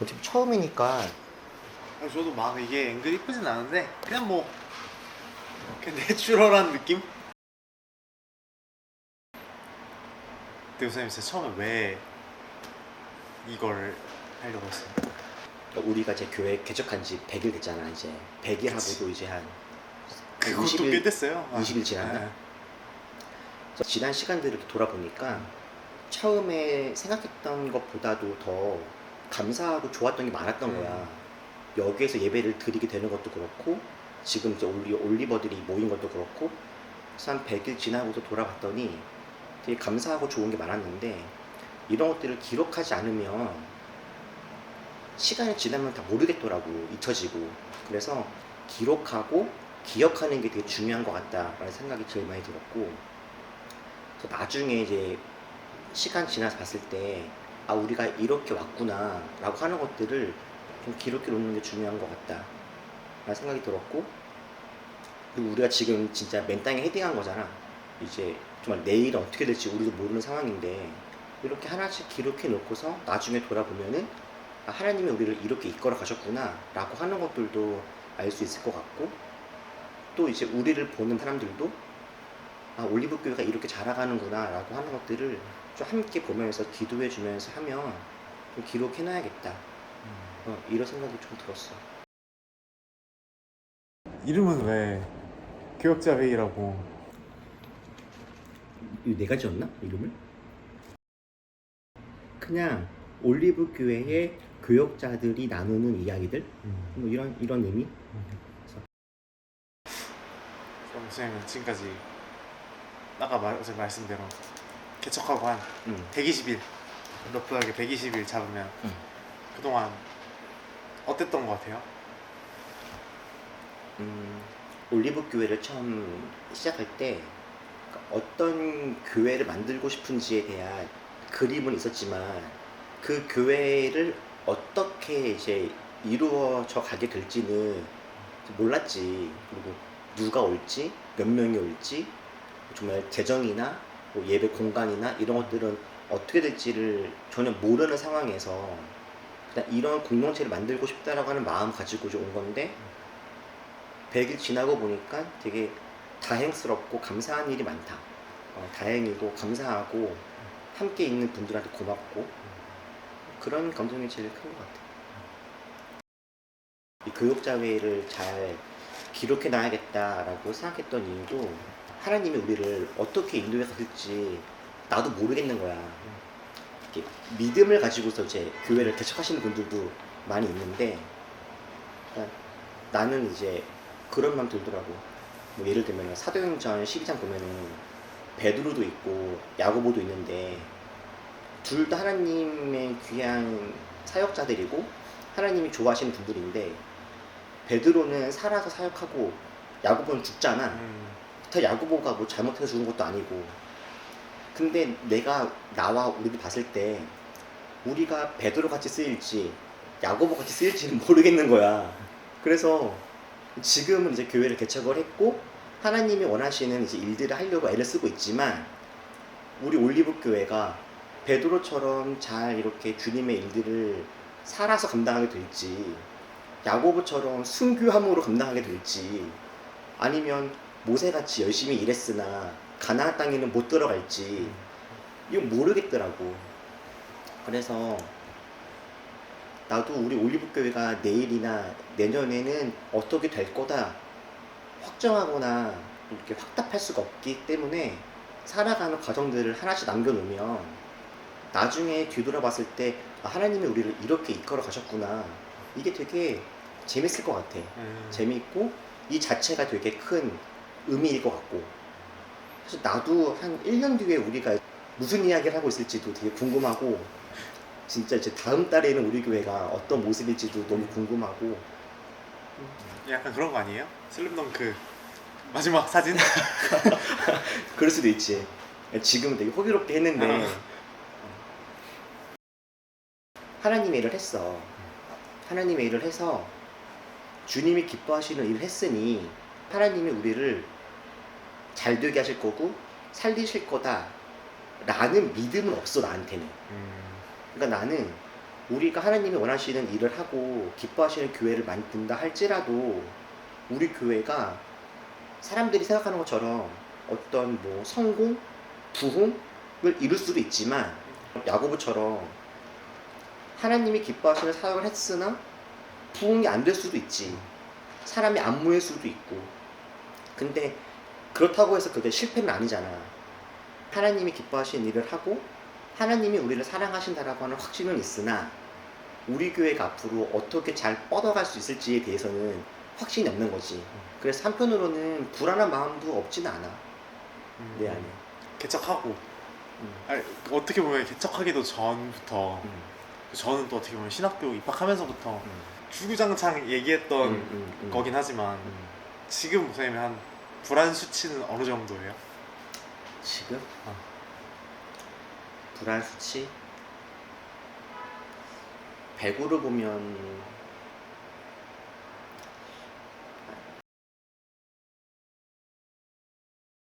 어차피 처음이니까 아니, 저도 막 이게 앵글 이쁘진 않은데 그냥 뭐 그냥 내추럴한 느낌? 근데 우선님 진짜 처음에 왜 이걸 하려고 했어요? 그러니까 우리가 이제 교회 개척한 지 100일 됐잖아 이제 100일 그치. 하고도 이제 한 그것도 20일 꽤 됐어요 20일 지났나? 네. 그래서 지난 시간들을 돌아보니까 처음에 생각했던 것보다도 더 감사하고 좋았던 게 많았던 음. 거야. 여기에서 예배를 드리게 되는 것도 그렇고 지금 이제 올리, 올리버들이 모인 것도 그렇고 그래서 한 100일 지나고도 돌아봤더니 되게 감사하고 좋은 게 많았는데 이런 것들을 기록하지 않으면 시간이 지나면 다 모르겠더라고 잊혀지고 그래서 기록하고 기억하는 게 되게 중요한 것 같다라는 생각이 제일 많이 들었고 나중에 이제 시간 지나서 봤을 때 아 우리가 이렇게 왔구나 라고 하는 것들을 좀 기록해 놓는 게 중요한 것 같다. 라는 생각이 들었고 그리고 우리가 지금 진짜 맨 땅에 헤딩한 거잖아. 이제 정말 내일은 어떻게 될지 우리도 모르는 상황인데 이렇게 하나씩 기록해 놓고서 나중에 돌아보면은 아, 하나님이 우리를 이렇게 이끌어 가셨구나 라고 하는 것들도 알 수 있을 것 같고 또 이제 우리를 보는 사람들도 아 올리브 교회가 이렇게 자라가는구나 라고 하는 것들을 좀 함께 보면서 기도해 주면서 하면 좀 기록해 놔야겠다. 어, 이런 생각이 좀 들었어. 이름은 왜 교역자 회의라고? 내가 지었나? 이름을? 그냥 올리브 교회의 교역자들이 나누는 이야기들? 뭐 이런 이런 의미? 그럼 선생님은 지금까지 아까 말, 어제 말씀대로 개척하고 한 음. 120일 러프하게 120일 잡으면 음. 그동안 어땠던 것 같아요? 음, 올리브 교회를 처음 시작할 때 어떤 교회를 만들고 싶은지에 대한 그림은 있었지만 그 교회를 어떻게 이제 이루어져 가게 될지는 몰랐지. 그리고 누가 올지, 몇 명이 올지, 정말 재정이나 뭐 예배 공간이나 이런 것들은 어떻게 될지를 전혀 모르는 상황에서 그냥 이런 공동체를 만들고 싶다라고 하는 마음 가지고 온 건데 100일 지나고 보니까 되게 다행스럽고 감사한 일이 많다. 어, 다행이고 감사하고 함께 있는 분들한테 고맙고 그런 감정이 제일 큰 것 같아. 이 교육자회를 잘 기록해 놔야겠다라고 생각했던 이유도 하나님이 우리를 어떻게 인도해 갔을지 나도 모르겠는 거야. 이렇게 믿음을 가지고서 이제 교회를 개척하시는 분들도 많이 있는데 그러니까 나는 이제 그런 마음 들더라고. 뭐 예를 들면 사도행전 12장 보면은 베드로도 있고 야고보도 있는데 둘 다 하나님의 귀한 사역자들이고 하나님이 좋아하시는 분들인데 베드로는 살아서 사역하고 야고보는 죽잖아. 음. 다 야고보가 뭐 잘못해서 죽은 것도 아니고. 근데 내가 나와 우리도 봤을 때 우리가 베드로 같이 쓰일지 야고보 같이 쓰일지는 모르겠는 거야. 그래서 지금은 이제 교회를 개척을 했고 하나님이 원하시는 이제 일들을 하려고 애를 쓰고 있지만 우리 올리브 교회가 베드로처럼 잘 이렇게 주님의 일들을 살아서 감당하게 될지 야고보처럼 순교함으로 감당하게 될지 아니면 모세같이 열심히 일했으나 가나안 땅에는 못 들어갈지 이거 모르겠더라고. 그래서 나도 우리 올리브 교회가 내일이나 내년에는 어떻게 될 거다 확정하거나 이렇게 확답할 수가 없기 때문에 살아가는 과정들을 하나씩 남겨놓으면 나중에 뒤돌아봤을 때 아, 하나님이 우리를 이렇게 이끌어 가셨구나 이게 되게 재밌을 것 같아. 음. 재밌고 이 자체가 되게 큰 의미일 것 같고 사실 나도 한 1년 뒤에 우리가 무슨 이야기를 하고 있을지도 되게 궁금하고 진짜 이제 다음 달에는 우리 교회가 어떤 모습일지도 너무 궁금하고 약간 그런 거 아니에요? 슬램덩크 마지막 사진? 그럴 수도 있지 지금은 되게 호기롭게 했는데 어. 하나님의 일을 했어 하나님의 일을 해서 주님이 기뻐하시는 일을 했으니 하나님이 우리를 잘 되게 하실 거고 살리실 거다 라는 믿음은 없어 나한테는 음. 그러니까 나는 우리가 하나님이 원하시는 일을 하고 기뻐하시는 교회를 만든다 할지라도 우리 교회가 사람들이 생각하는 것처럼 어떤 뭐 성공, 부흥을 이룰 수도 있지만 야고보처럼 하나님이 기뻐하시는 사역을 했으나 부흥이 안 될 수도 있지. 사람이 안 모일 수도 있고. 근데 그렇다고 해서 그게 실패는 아니잖아. 하나님이 기뻐하시는 일을 하고 하나님이 우리를 사랑하신다라고 하는 확신은 있으나 우리 교회가 앞으로 어떻게 잘 뻗어갈 수 있을지에 대해서는 확신이 없는 거지. 그래서 한편으로는 불안한 마음도 없지는 않아. 음, 내 안에. 개척하고 음. 아니, 어떻게 보면 개척하기도 전부터 음, 저는 또 어떻게 보면 신학교 입학하면서부터 음, 주구장창 얘기했던 음, 음, 음. 거긴 하지만 음. 지금 목사님이 한 불안 수치는 어느 정도예요? 지금 어. 불안 수치 100으로 보면